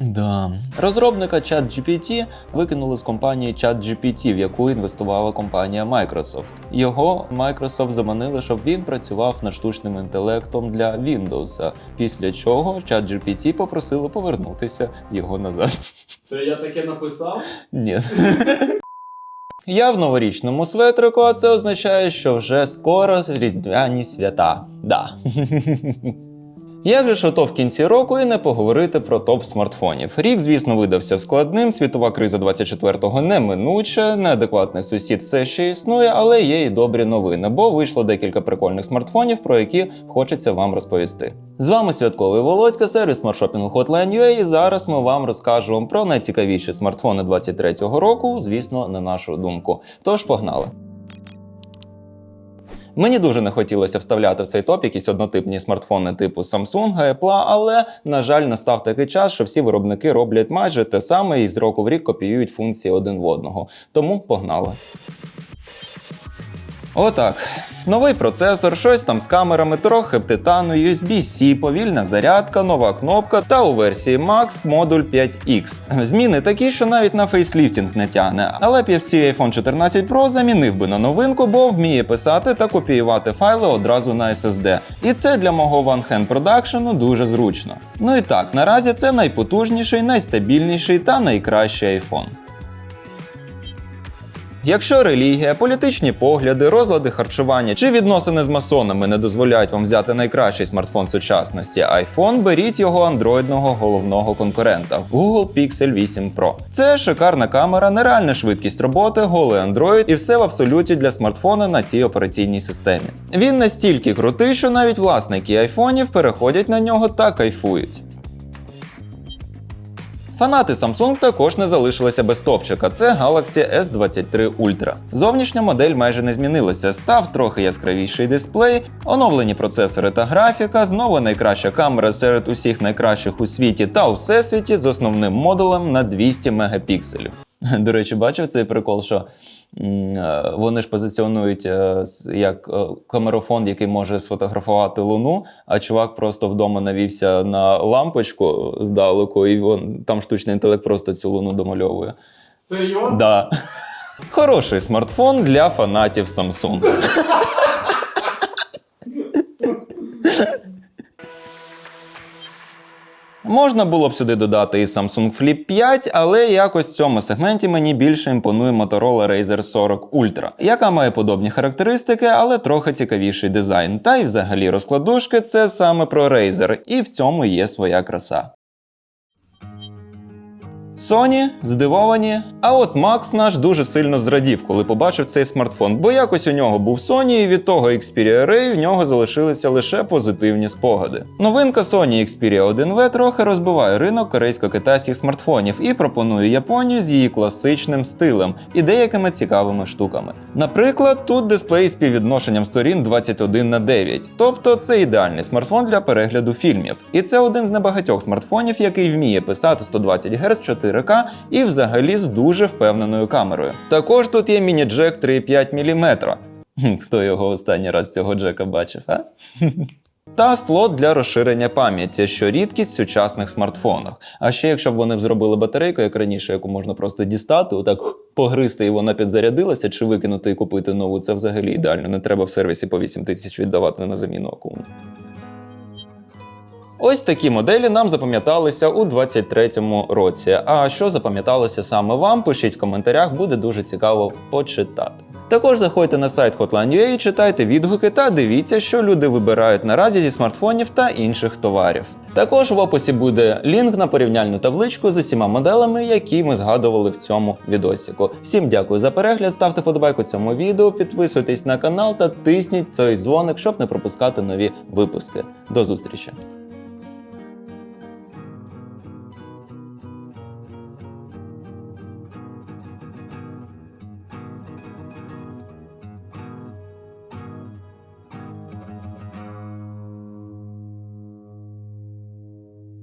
Да. Розробника ChatGPT викинули з компанії ChatGPT, в яку інвестувала компанія Microsoft. Його Microsoft заманили, щоб він працював над штучним інтелектом для Windows, після чого ChatGPT попросили повернутися його назад. Це я таке написав? Ні. Я в новорічному светрику, а це означає, що вже скоро різдвяні свята. Да. Як же ж ото в кінці року і не поговорити про топ смартфонів? Рік, звісно, видався складним. Світова криза 24-го неминуча, неадекватний сусід все ще існує, але є і добрі новини, бо вийшло декілька прикольних смартфонів, про які хочеться вам розповісти. З вами святковий Володька, сервіс смартшопінгу Hotline.ua, і зараз ми вам розкажемо про найцікавіші смартфони 23-го року, звісно, на нашу думку. Тож погнали. Мені дуже не хотілося вставляти в цей топ якісь однотипні смартфони типу Samsung, Apple, але, на жаль, настав такий час, що всі виробники роблять майже те саме і з року в рік копіюють функції один в одного. Тому погнали. Отак. Новий процесор, щось там з камерами, трохи титану, USB-C, повільна зарядка, нова кнопка та у версії Max модуль 5X. Зміни такі, що навіть на фейсліфтінг не тягне, але PFC iPhone 14 Pro замінив би на новинку, бо вміє писати та копіювати файли одразу на SSD. І це для мого one-hand продакшену дуже зручно. Ну і так, наразі це найпотужніший, найстабільніший та найкращий iPhone. Якщо релігія, політичні погляди, розлади харчування чи відносини з масонами не дозволяють вам взяти найкращий смартфон сучасності iPhone, беріть його андроїдного головного конкурента Google Pixel 8 Pro. Це шикарна камера, нереальна швидкість роботи, голий Android і все в абсолюті для смартфона на цій операційній системі. Він настільки крутий, що навіть власники айфонів переходять на нього та кайфують. Фанати Samsung також не залишилися без топчика. Це Galaxy S23 Ultra. Зовнішня модель майже не змінилася. Став трохи яскравіший дисплей, оновлені процесори та графіка, знову найкраща камера серед усіх найкращих у світі та у всесвіті з основним модулем на 200 мегапікселів. До речі, бачив цей прикол, що е, вони ж позиціонують е, як е, камерофон, який може сфотографувати луну, а чувак просто вдома навівся на лампочку здалеку, і вон, там штучний інтелект просто цю луну домальовує. Серйозно? Да. Хороший смартфон для фанатів Samsung. Можна було б сюди додати і Samsung Flip 5, але якось в цьому сегменті мені більше імпонує Motorola Razer 40 Ultra, яка має подобні характеристики, але трохи цікавіший дизайн. Та й взагалі розкладушки це саме про Razer, і в цьому є своя краса. Sony здивовані. А от Макс наш дуже сильно зрадів, коли побачив цей смартфон, бо якось у нього був Sony, і від того Xperia Ray в нього залишилися лише позитивні спогади. Новинка Sony Xperia 1V трохи розбиває ринок корейсько-китайських смартфонів і пропонує Японію з її класичним стилем і деякими цікавими штуками. Наприклад, тут дисплей з співвідношенням сторін 21 на 9, тобто це ідеальний смартфон для перегляду фільмів. І це один з небагатьох смартфонів, який вміє писати 120 Гц 4К і взагалі з дуже впевненою камерою. Також тут є міні-джек 3,5 мм. Хто його останній раз цього джека бачив, а? Та слот для розширення пам'яті, що рідкість в сучасних смартфонах. А ще якщо б вони б зробили батарейку, як раніше, яку можна просто дістати, отак погризти і вона підзарядилася, чи викинути і купити нову, це взагалі ідеально. Не треба в сервісі по 8 тисяч віддавати на заміну акуму. Ось такі моделі нам запам'яталися у 23-му році. А що запам'яталося саме вам? Пишіть в коментарях, буде дуже цікаво почитати. Також заходьте на сайт Hotline.ua, читайте відгуки та дивіться, що люди вибирають наразі зі смартфонів та інших товарів. Також в описі буде лінк на порівняльну табличку з усіма моделами, які ми згадували в цьому відосіку. Всім дякую за перегляд, ставте подобайку цьому відео, підписуйтесь на канал та тисніть цей дзвоник, щоб не пропускати нові випуски. До зустрічі!